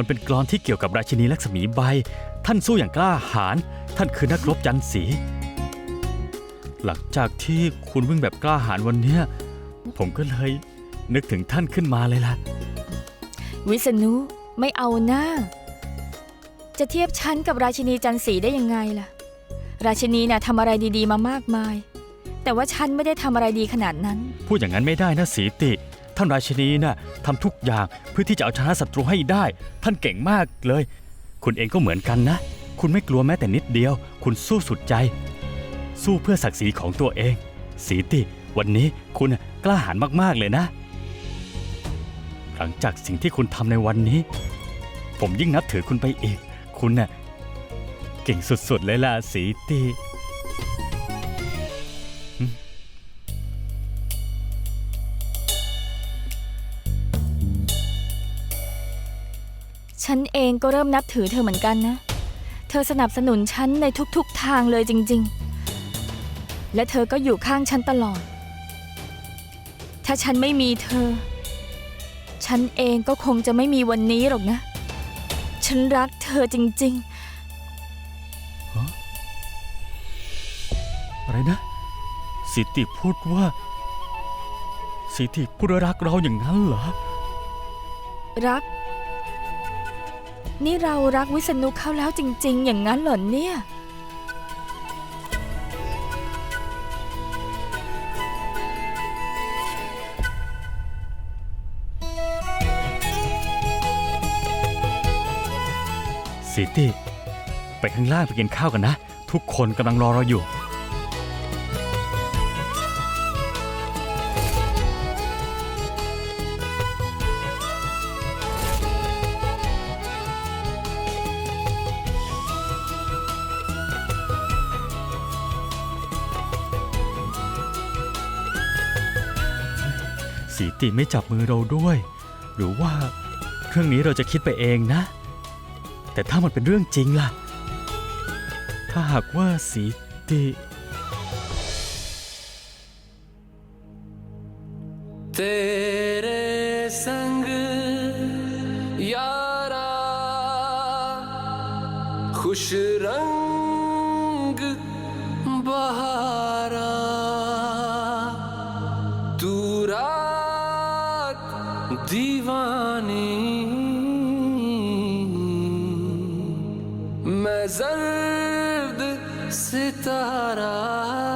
มันเป็นกลอนที่เกี่ยวกับราชินีลักษมีใบ ท่านสู้อย่างกล้าหาญ ท่านคือนักรบยันสี หลังจากที่คุณวิ่งแบบกล้าหาญวันเนี้ยผมก็เลยนึกถึงท่านขึ้นมาเลยล่ะ วิษณุไม่เอาหน้า จะเทียบฉันกับราชินีจันสีได้ยังไงล่ะ ราชินีน่ะทำอะไรดีๆมามากมาย แต่ว่าฉันไม่ได้ทำอะไรดีขนาดนั้น พูดอย่างนั้นไม่ได้นะสีติ ท่านราชินีน่ะทำทุกอย่างเพื่อที่จะเอาชนะศัตรูให้ได้ ท่านเก่งมากเลย คุณเองก็เหมือนกันนะ คุณไม่กลัวแม้แต่นิดเดียว คุณสู้สุดใจ สู้เพื่อศักดิ์ศรีของตัวเอง สีติวันนี้คุณน่ะกล้าหาญมากๆเลยนะ หลังจากสิ่งที่คุณทำในวันนี้ ผมยิ่งนับถือคุณไปอีก คุณน่ะเก่งสุดๆเลยล่ะสีติ ฉันเองก็เริ่มนับถือเธอเหมือนกันนะ เธอสนับสนุนฉันในทุกๆทางเลยจริง ๆ และเธอก็อยู่ข้างฉันตลอด ถ้าฉันไม่มีเธอ ฉันเองก็คงจะไม่มีวันนี้หรอกนะ ฉันรักเธอจริง อะไรนะ สิติพูดว่า สิติพูดว่ารักเราอย่างนั้นเหรอ ๆ รัก นี่เรารักวิษณุเขาแล้วจริง ๆ อย่างนั้นเหรอเนี่ย สิติ ไปข้างล่างไปกินข้าวกันนะ ทุกคนกำลังรอเราอยู่ สีติไม่จับมือเราด้วย หรือว่าเรื่องนี้เราจะคิดไปเองนะ แต่ถ้ามันเป็นเรื่องจริงล่ะ ถ้าหากว่าสีติ तेरे संग यारा खुश रंग बहारा तू रात دیوانی میں زرد ستارہ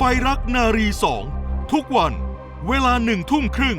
ไฟรักนารีสองทุกวันเวลาหนึ่งทุ่มครึ่ง